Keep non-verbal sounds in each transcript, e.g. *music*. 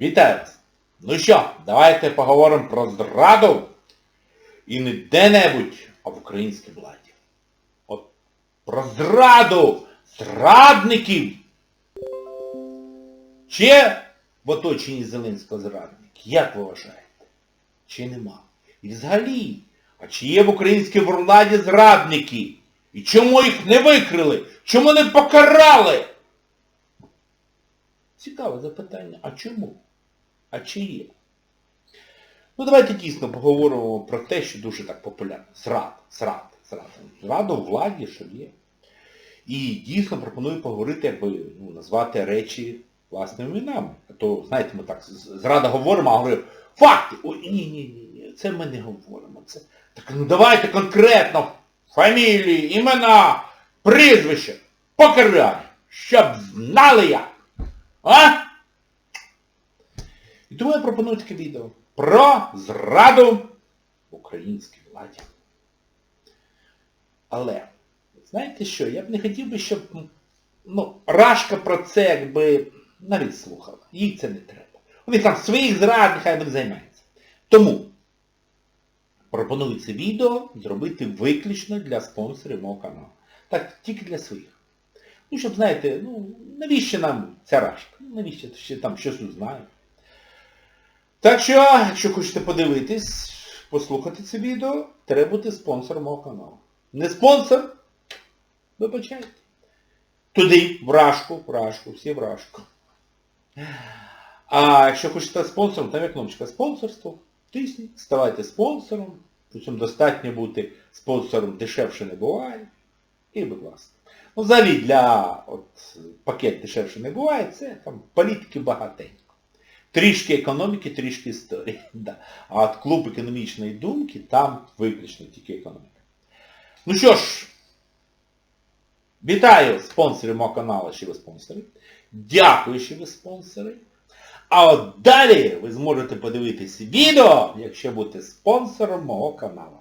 Вітаю! Ну що, давайте поговоримо про зраду. І не де-небудь, а в українській владі. От про зраду зрадників. Чи в оточенні Зеленського зрадник? Як ви вважаєте? Чи нема? І взагалі, а чи є в українській владі зрадники? І чому їх не викрили? Чому не покарали? Цікаве запитання. А чому? А чи є? Ну давайте дійсно поговоримо про те, що дуже так популярно. Зрад, зрад, зрад. Зрада у владі, що є. І дійсно пропоную поговорити, якби ну, назвати речі власними іменами. А то, знаєте, ми так зрада говоримо, а говорю, факти! Ой, ні, ні, ні, ні, це ми не говоримо. Це... Так ну давайте конкретно фамілії, імена, прізвища, покарання, щоб знали як. А? І тому я пропоную таке відео про зраду українській владі. Але, знаєте що, я б не хотів би, щоб ну, Рашка про це якби навіть слухала. Їй це не треба. Вони там своїх зрад, нехай вони займаються. Тому пропоную це відео зробити виключно для спонсорів мого каналу. Так, тільки для своїх. Ну, щоб, знаєте, ну, навіщо нам ця рашка? Ну, Навіщо ще там щось узнає? Так що, якщо хочете подивитись, послухати це відео, треба бути спонсором мого каналу. Не спонсор? Вибачайте. Туди, в рашку, в рашку, всі в рашку. А якщо хочете спонсором, там є кнопочка спонсорство. Тисніть, ставайте спонсором. Причому достатньо бути спонсором дешевше не буває. І будь ласка. Ну, взагалі для от, пакет дешевше не буває, це там політики багатенько. Трішки економіки, трішки історії. *laughs* Да. А от клуб економічної думки, там виключно тільки економіка. Ну що ж, вітаю спонсорів мого каналу, що ви спонсори. Дякую, що ви спонсори. А от далі ви зможете подивитись відео, якщо будете спонсором мого каналу.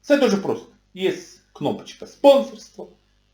Це дуже просто. Є кнопочка спонсорство.